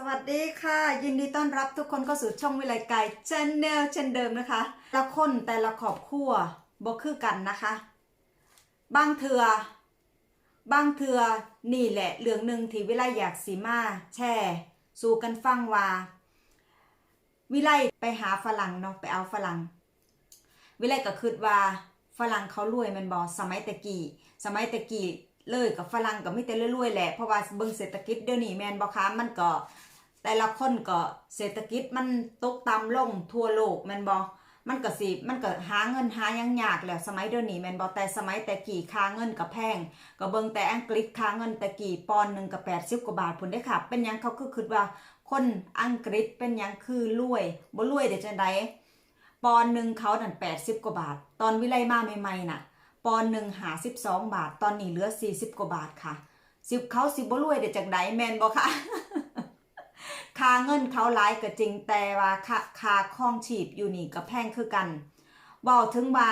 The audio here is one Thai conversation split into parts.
สวัสดีค่ะ ยินดีต้อนรับทุกคนเข้าสู่ช่องวิไลไก่ชแนลเช่นเดิมนะคะละคนแต่ละขอบครัวบ่คือกันนะคะ บางเถือบางเถือนี่แหละเรื่องหนึ่งที่วิไลอยากสีมาแช่สู่กันฟังว่า วิไลไปหาฝรั่งเนาะไปเอาฝรั่ง วิไลก็คิดว่าฝรั่งเขารวยแมันบอสมัยตะกี้สมัยตะกี้เลยกับฝรั่งก็ไม่แต่รวยๆแหละเพราะว่าเบิ่งเศรษฐกิจเดี๋ยวนี้แมนบอคะมันก็ แต่ละคนก็เศรษฐกิจมันตกต่ำลงทั่วโลกแมนบอมันก็สิมันก็หาเงินหายังยากแล้วสมัยเดี๋ยวนี้แมนบอแต่สมัยแต่กี่ค่าเงินก็แพงก็เบิ่งแต่อังกฤษค่าเงินแต่กี่ปอนหนึ่งก็แปดสิบกว่าบาทพุ่นได้ค่ะ เป็นยังเขาคือคิดว่า คนอังกฤษเป็นยังคือรวยบ่รวยเดี๋ยวจังใดปอนหนึ่งเขานั่นแปดสิบกว่าบาท ตอนวิไลมาใหม่ๆน่ะ ปอนหนึ่งหาสิบสองบาท ตอนนี้เหลือสี่สิบกว่าบาทค่ะสิบเขาสิบ่รวยเดี๋ยวจากไหนแมนบอกค่ะ ค่าเงินเขาหลายก็จริงแต่ว่าค่าค่าคองชีพอยู่นี่ก็แพงคือกันบอกถึงว่า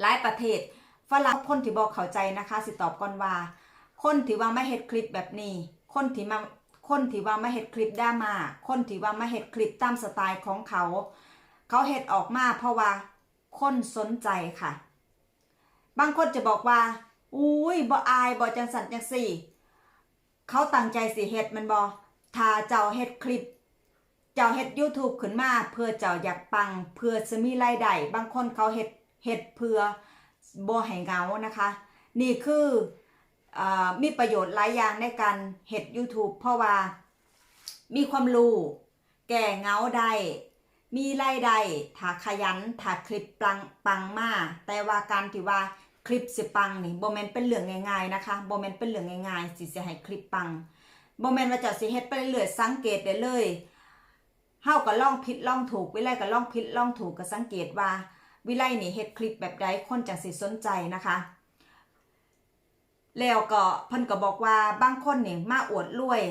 หลายประเทศฝรั่งคนที่บอกเข้าใจนะคะ สิตอบก่อนว่า คนที่ว่าไม่เฮ็ดคลิปแบบนี้ คนที่มาคนที่ว่าไม่เฮ็ดคลิปด้ามา คนที่ว่าไม่เฮ็ดคลิปตามสไตล์ของเขา เขาเฮ็ดออกมาเพราะว่า คนสนใจค่ะ บางคนจะบอกว่า อุ้ยบ่อายบ่จังสันจังสี่ เขาตั้งใจสิเฮ็ดมันบ่ ถ้าเจ้าเฮ็ดคลิป เจ้าเฮ็ด YouTube ขึ้นมา เพื่อเจ้าอยากปัง เพื่อจะมีรายได้ บางคนเขาเฮ็ดเฮ็ดเพื่อบ่ให้เหงานะคะ นี่คืออมีประโยชน์หลายอย่างในการเฮ็ด YouTube เพราะว่า มีความรู้ แก่เหงาได้ มีรายได้ถ้าขยันถ้าคลิปปังปังมาแต่ว่าการที่ว่าคลิปสิปังนี่บ่แม่นเป็นเรื่องง่ายๆนะคะบ่แม่นเป็นเรื่องง่ายๆสิสิให้คลิปปัง บ่แม่นว่าจะสิเฮ็ดไปเรื่อยๆสังเกตได้เลยเฮาก็ล่องผิดล่องถูกวิไลก็ล่องผิดล่องถูกก็สังเกตว่า วิไลนี่เฮ็ดคลิปแบบใดคนจังสิสนใจนะคะ แล้วก็เพิ่นก็บอกว่าบางคนนี่มาอวดรวย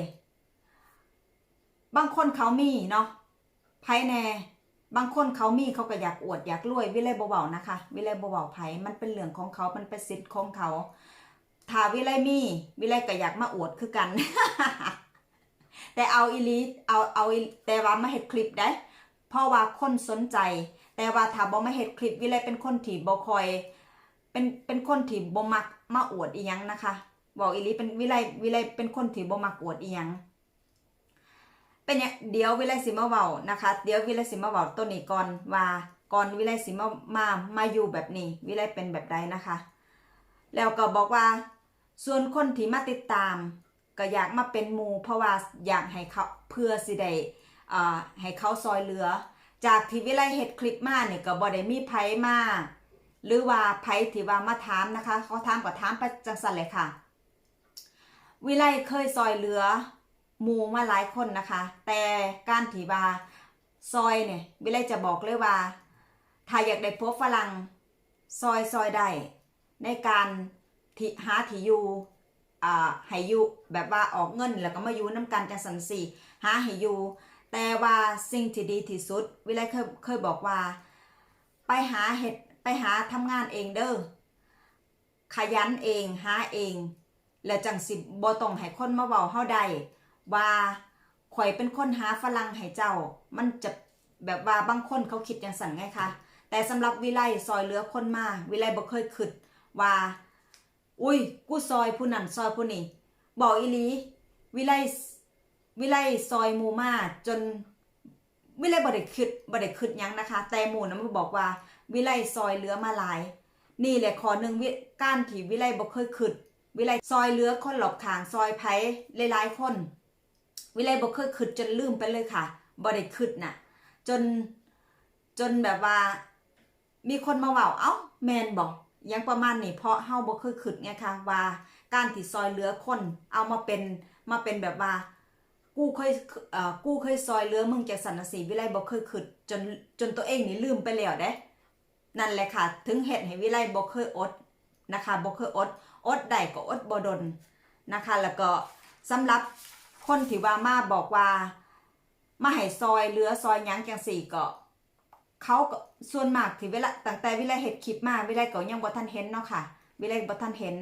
บางคนเขามีเนาะไผแน่บางคนเขามีเขาก็อยากอวดอยากรวยวิไลบ่เว้านะคะ วิไลบ่เว้าไผมันเป็นเรื่องของเขามันเป็นสิทธิ์ของเขา ถ้าวิไลมีวิไลก็อยากมาอวดคือกัน แต่เอาอีลีเอาเอาแต่ว่ามาเฮ็ดคลิปได้เพราะว่าคนสนใจ แต่ว่าถ้าบ่มาเฮ็ดคลิปวิไลเป็นคนที่บ่คอย เป็นเป็นคนที่บ่มักมาอวดอีหยังนะคะบอกอีลีเป็นวิไลวิไลเป็นคนที่บ่มักอวดอีหยังเป็นเนี่ยเดี๋ยววิไลสิมาเว้านะคะ เดี๋ยววิไลสิมาเว้าตัวนี้ก่อนว่าก่อนวิไลสิมามามาอยู่แบบนี้ วิไลเป็นแบบใดนะคะ แล้วก็บอกว่า ส่วนคนที่มาติดตาม ก็อยากมาเป็นหมูเพราะว่าอยากให้เขาเพื่อสิได้ให้เขาซอยเหลือ จากที่วิไลเฮ็ดคลิปมาเนี่ยก็บ่ได้มีไผมาหรือว่าไผที่ว่ามาถามนะคะเขาถามก็ถามไปจังซั่นเลยค่ะ วิไลเคยซอยเหลือหมูมาหลายคนนะคะ แต่การที่ว่าซอยเนี่ยวิไลจะบอกเลยว่า ถ้าอยากได้พบฝรั่งซอยซอยได้ในการ ที่หาที่อยู่อ่าให้อยู่แบบว่าออกเงินแล้วก็มาอยู่น้ำกันจังสันสี่หาให้อยู่แต่ว่าสิ่งที่ดีที่สุด วิไลเคยเคยบอกว่า ไปหาเห็ดไปหาทำงานเองเด้อขยันเองหาเอง แล้วจังสิบ่ต้องให้คนมาเว้าเฮาได้ว่าข่อยเป็นคนหาฝรั่งให้เจ้า มันจะแบบว่าบางคนเขาคิดจังสั่นไงคะแต่สำหรับวิไลซอยเหลือคนมา วิไลบ่เคยคิดว่า อุ้ยกูซอยผู้นั้นซอยผู้นี้บอกอีลีวิไลวิไลซอยมูมาจนวิไลบ่ได้คิดบ่ได้คิดยังนะคะ แต่หมู่นั้นมันบอกว่า วิไลซอยเหลือมาหลาย นี่แหละขอหนึ่งวิก้านที่วิไลบ่เคยคิดวิไลซอยเหลือคนหลอกขางซอยไผหลายๆคน วิไลบ่เคยคิดจนลืมไปเลยค่ะบ่ได้คิดน่ะ จนจนแบบว่า มีคนมาเว่าเอ้าแมนบอก ยังประมาณนี้เพราะเฮาบ่เคยคิดไงคะว่าการที่ซอยเหลือคนเอามาเป็นมาเป็นแบบว่า กูเคยเอ่อกูเคยซอยเหลือมึงจากสันนสีวิไลบ่เคยคิดจนจนตัวเองนี่ลืมไปแล้วเด้ นั่นแหละค่ะ ถึงเหตุให้วิไลบ่เคยอดนะคะบ่เคยอด อดได้ก็อดบ่ดนนะคะ แล้วก็สำหรับคนที่ว่ามาบอกว่ามาให้ซอยเหลือซอยยังจังสี่ก็ เขาก็ส่วนมากที่เวลาตั้งแต่วิไลเห็ดคลิปมาวิไลก็ยังบ่ทันเห็นเนาะค่ะวิไลบ่ทันเห็น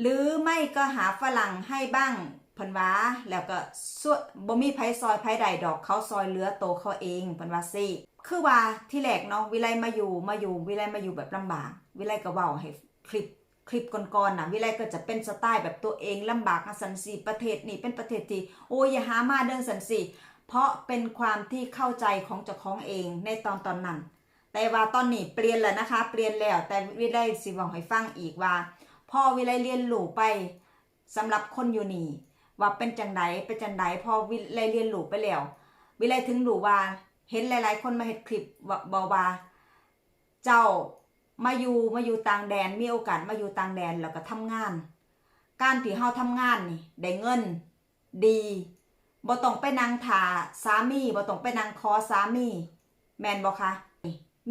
หรือไม่ก็หาฝรั่งให้บ้างพิ่นวาแล้วก็ส่วนบ่มีไผซอยไผใดดอกเขาซอยเหลือโตเขาเองพิ่นว่าสิคือว่าที่แรกเนาะวิไลมาอยู่มาอยู่วิไลมาอยู่แบบลำบาก วิไลก็เว้าให้คลิปคลิปก่อนๆน่ะวิไลก็จะเป็นสไตล์แบบตัวเองลำบากสันสิประเทศนี้เป็นประเทศที่โอ้ยอย่าหามาเด้อสันสิ เพราะเป็นความที่เข้าใจของเจ้าของเองในตอนตอนนั้น แต่ว่าตอนนี้เปลี่ยนแล้วนะคะ เปลี่ยนแล้วแต่วิไลสิบอกให้ฟังอีกว่า พ่อวิไลเรียนรู้ไปสำหรับคนอยู่นี่ว่าเป็นจังไดเป็นจังไดพอวิไลเรียนรู้ไปแล้ว วิไลถึงรู้ว่าเห็นหลาย ๆ คนมาเห็นคลิปว่าบอกว่าเจ้ามาอยู่มาอยู่ต่างแดนมีโอกาสมาอยู่ต่างแดนแล้วก็ทำงาน การที่เฮาทำงานนี่ได้เงิน ดี บ่ต้องไปนั่งถาสามีบ่ต้องไปนั่งคอสามี แมนบ่คะ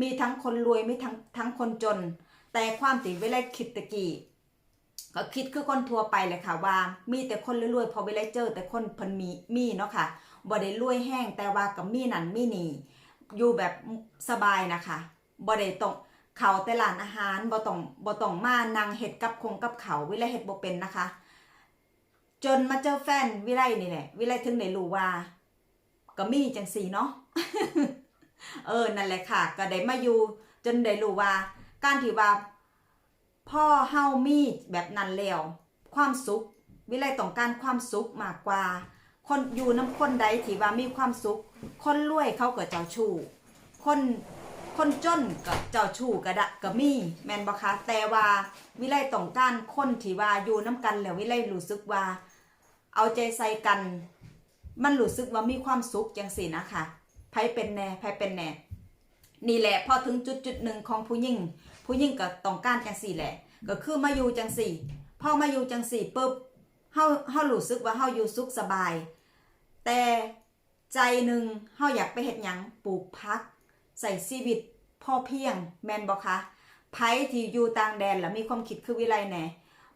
มีทั้งคนรวยมีทั้งทั้งคนจน แต่ความติเวลาคิดตะกี้ก็คิดคือคนทั่วไปเลยค่ะว่า มีแต่คนรวยๆพอเวลาเจอ แต่คนพิ่นมีมีเนาะค่ะบ่ได้รวยแห้งแต่ว่ากับมีนั่นมีนี่อยู่แบบสบายนะคะบ่ได้ต้องเขาแต่ร้านอาหารบ่ต้องบ่ต้องมานั่งเฮ็ดกับคงกับเขาเวลาเฮ็ดบ่เป็นนะคะ จนมาเจอแฟนวิไลนี่แหละวิไลถึงได้รู้ว่าก็มีจังสีเนาะเออนั่นแหละค่ะ ก็ได้มาอยู่จนได้รู้ว่า การที่ว่าพ่อเฮามีแบบนั้นแล้วความสุข วิไลต้องการความสุขมากกว่า คนอยู่น้ำคนใดที่ว่ามีความสุข คนรวยเขาก็เจ้าชู้คนคนจนกับเจ้าชู้กระดะก็มีแมนบ่คะแต่ว่าวิไลต้องการคนที่ว่าอยู่น้ำกันแล้ววิไลรู้สึกว่า เอาใจใส่กัน มันรู้สึกว่ามีความสุขจังสินะคะไผเป็นแน่ไผเป็นแน่ นี่แหละพอถึงจุดจุดหนึ่งของผู้หญิงผู้หญิงก็ต้องการจังสี่แหละ ก็คือมาอยู่จังสี่พอมาอยู่จังสี่ปุ๊บเฮาเฮารู้สึกว่าเฮาอยู่สุขสบาย แต่ใจหนึ่งเฮาอยากไปเฮ็ดหยังปลูกพัก ใส่ชีวิตพ่อเพียงแมนบ่คะไผที่อยู่ต่างแดนแล้วมีความคิดคือวิไลแหน่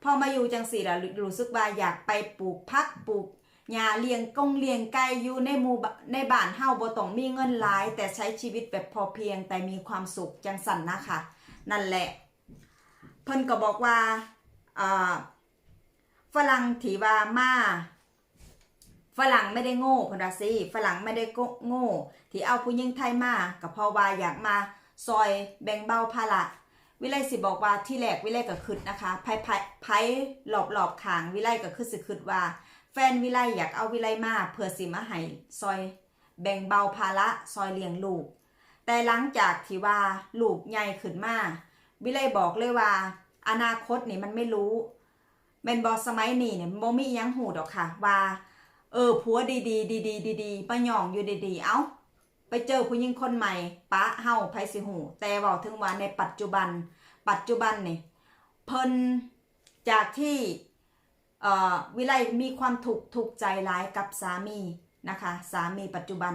พอมาอยู่จังสี่ล้วรู้สึกว่าอยากไปปลูกพักปลูกหญ้าเลี้ยงกงเลี้ยงไก่อยู่ในหมู่ในบ้านเฮาบ่ต้องมีเงินหลาย แต่ใช้ชีวิตแบบพอเพียงแต่มีความสุขจังสันนะคะ นั่นแหละ เพิ่นก็บอกว่าฝรั่งที่ว่ามาฝรั่งไม่ได้โง่พนว่าสิฝรั่งไม่ได้โง่ ที่เอาผู้หญิงไทยมาก็เพราะว่าอยากมาซอยแบ่งเบาภาระ วิไลสิบอกว่าที่แรกวิไลก็คิดนะคะไผไผไผหลอบหลอบขางวิไลก็คือสิคิดว่า แฟนวิไลอยากเอาวิไลมาเพื่อสิมาให้ซอย แบ่งเบาภาระซอยเลี้ยงลูก แต่หลังจากที่ว่าลูกใหญ่ขึ้นมาวิไลบอกเลยว่า อนาคตนี่มันไม่รู้แมนบอสมัยนี้เนี่ยโมมีหยังหูดอกค่ะว่า เออผัวดีดีดีดีดีดีๆป้าหย่องอยู่ดีๆเอ้า ไปเจอผู้หญิงคนใหม่ป้าเฮาไผสิหู แต่เว่าถึงว่าในปัจจุบัน ปัจจุบันนี่เพิ่นจากที่วิไลมีความถูกถูกใจร้ายกับสามีนะคะ สามีปัจจุบัน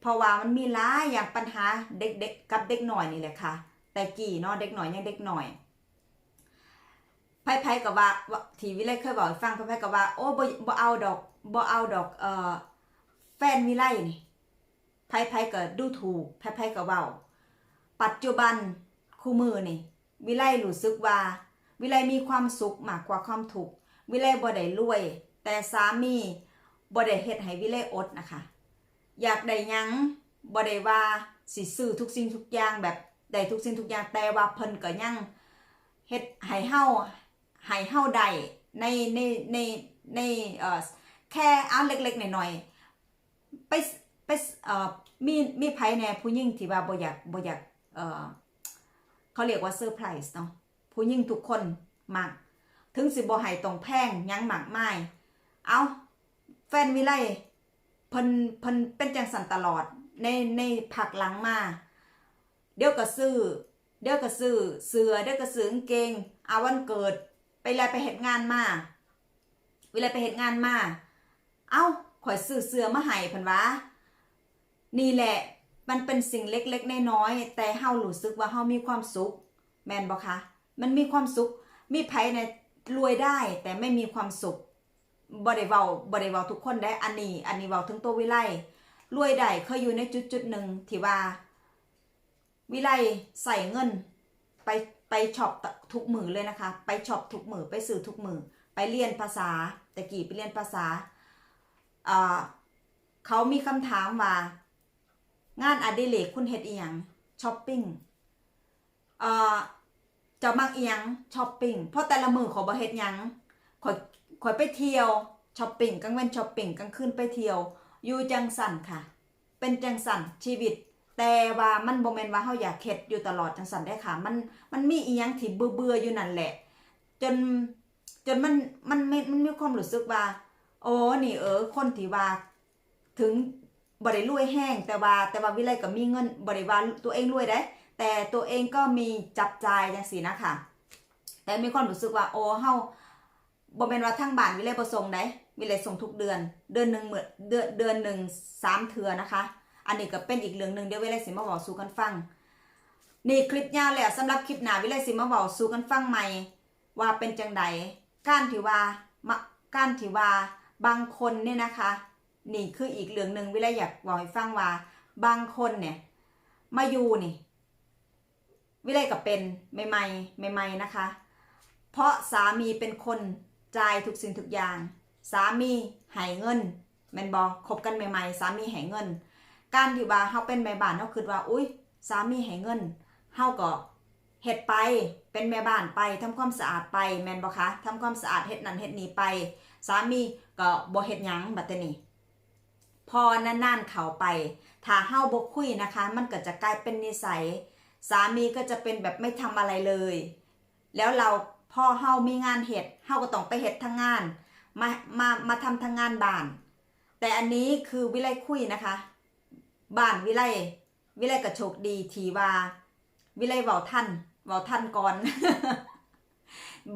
เพราะว่ามันมีหลายอย่างปัญหาเด็กๆกับเด็กหน่อยนี่แหละค่ะ แต่กี่เนาะเด็กหน่อยยังเด็กหน่อยไพ่ๆกับว่าที่วิไลเคยบอกฟังไพ่ๆกับว่าโอ้บ่บ่เอาดอกบ่เอาดอกเอ่อแฟนวิไลนี่ ไพ่ๆก็ดูถูกไพ่ๆก็เว้า ปัจจุบันคู่มือนี่ วิไลรู้สึกว่า วิไลมีความสุขมากกว่าความทุกข์วิไลบ่ได้รวย แต่สามีบ่ได้เฮ็ดให้วิไลอดนะคะ อยากได้ยังบ่ได้ว่าสิซื้อทุกสิ่งทุกอย่างแบบได้ทุกสิ่งทุกอย่างแต่ว่าเพิ่นก็ยังเฮ็ดให้เฮาให้เฮาได้ในในในในเอ่อแค่เอาเล็กๆหน่อยๆไป ไปเอ่อมีมีไผแน่ผู้หญิงที่ว่าบ่อยากบ่อยากเอ่อเขาเรียกว่าเซอร์ไพรส์เนาะผู้หญิงทุกคนมักถึงสิบ่ให้ต้องแพงยังหมากไมายเอาแฟนวิไลเพิ่นเพิ่นเป็นจังสันตลอดในในผักหลังมา เดี๋ยวก็ซื้อ เดี๋ยวก็ซื้อเสือเดี๋ยวก็ซื้อกางเกงอาวันเกิดไปแลไปเฮ็ดงานมาเวลาไปเฮ็ดงานมา เอ้าข่อยซื้อเสือมาให้เพิ่นว่า นี่แหละ มันเป็นสิ่งเล็กๆน้อยๆแต่เฮารู้สึกว่าเฮามีความสุข แม่นบ่คะมันมีความสุข มีไผเนี่ยรวยได้แต่ไม่มีความสุขบ่ได้เวาบ่ได้เวาทุกคนได้อันนี้ อันนี้เว้าถึงตัววิไลรวยได้เคยอยู่ในจุดจุดๆหนึ่งที่ว่า วิไลใส่เงิน ไปไปช็อปทุกมือเลยนะคะ ไปช็อปทุกมือไปซื้อทุกมือไปเรียนภาษาตะกี้ไปเรียนภาษาอ่าเขามีคำถามว่า งานอดิเรกคุณเฮ็ดอีหยังช้อปปิ้งเอ่อจะมักอีหยังช้อปปิ้งเพราะแต่ละมือขอบ่เฮ็ดหยังขอยขอยไปเที่ยวช้อปปิ้งกลางวันช้อปปิ้งกลางคืนไปเที่ยว อยู่จังสั่นค่ะ เป็นจังสั่นชีวิต แต่ว่ามันบ่แม่นว่าเฮาอยากเฮ็ดอยู่ตลอดจังสั่นได้ค่ะ มันมันมีอีหยังที่เบื่อๆอยู่นั่นแหละ จนจนมันมันมันมันมีความรู้สึกว่า โอ้นี่เออคนที่ว่าถึง บ่ได้รวยแห้งแต่ว่าแต่ว่าวิไลก็มีเงินบ่ได้ว่าตัวเองรวยได้แต่ตัวเองก็มีจับจ่ายจังซี่นะคะแต่มีความรู้สึกว่าโอ้เฮาบ่แม่นว่าทั้งบ้านวิไลบ่ส่งได้วิไลส่งทุกเดือน เดือนหนึ่งเหมือนเดือนเดือนหนึ่งสามเทื่อนะคะ อันนี้ก็เป็นอีกเรื่องหนึ่งเดี๋ยววิไลสิมาเว้าสู่กันฟังนี่คลิปยาวแล้วสำหรับคลิปหน้าวิไลสิมาเว้าสู่กันฟังใหม่ ว่าเป็นจังใดการที่ว่ามะการที่ว่าบางคนเนี่ยนะคะ นี่คืออีกเรื่องหนึ่งวิไลอยากบอกให้ฟังว่า บางคนเนี่ย มาอยู่นี่ วิไลกับเป็นใหม่ๆใหม่ๆนะคะ เพราะสามีเป็นคนจ่ายทุกสิ่งทุกอย่าง สามีให้เงินแมนบอคบกันใหม่ๆ สามีให้เงิน การที่ว่าเฮาเป็นแม่บ้านเฮาคิดว่า อุ้ยสามีให้เงินเฮาก็เฮ็ดไปเป็นแม่บ้านไปทำความสะอาดไปแมนบ่คะทำความสะอาดเฮ็ดนั่นเฮ็ดนี่ไป สามีก็บ่เฮ็ดหยังบัดนี้ พอนานๆเขาไป ถ้าเฮาบ่คุยนะคะ มันก็จะกลายเป็นนิสัย สามีก็จะเป็นแบบไม่ทำอะไรเลย แล้วเราพ่อเฮามีงานเฮ็ดเฮาก็ต้องไปเฮ็ดทั้งงาน มามามาทำทั้งงานบ้าน แต่อันนี้คือวิไลคุยนะคะ บ้านวิไลวิไลก็โชคดีทีว่า วิไลเว้าท่านเว้าท่านก่อน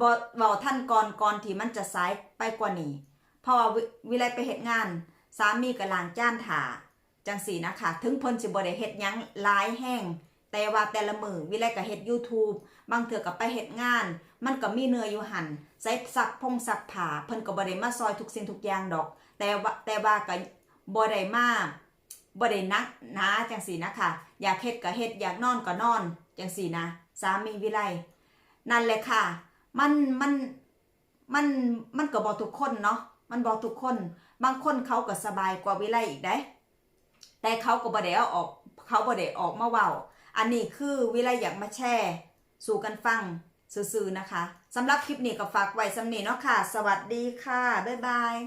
บ่เว้าท่านก่อนก่อนที่มันจะสายไปกว่านี้เพราะว่าวิไลไปเฮ็ดงาน สามีก็ล้างจ้านถาจังสีนะคะ ถึงเพิ่นสิบ่ได้เฮ็ดหยังหลายแห้งแต่ว่าแต่ละมือวิไลก็เฮ็ด YouTube บางเทื่อก็ไปเฮ็ดงาน มันก็มีเนื้ออยู่หันใส่ซักพงซักผ้าเพิ่นก็บ่ได้มาซอยทุกสิ่งทุกอย่างดอก แต่ว่าแต่ว่าก็บ่ได้มาบ่ได้นักนาจังสีนะคะ อยากเฮ็ดก็เฮ็ดอยากนอนก็นอนจังสีนะ สามีวิไลนั่นแหละค่ะ มันมันมันมันก็บอกทุกคนเนาะมันบอกทุกคน บางคนเขาก็สบายกว่าวิไลอีกได้ แต่เขาก็บ่ได้เอาออก เขาบ่ได้ออกมาเว้า อันนี้คือวิไลอยากมาแชร์สู่กันฟังซื่อๆนะคะสำหรับคลิปนี้ก็ฝากไว้สำนีเนาะค่ะ สวัสดีค่ะ บ๊ายบาย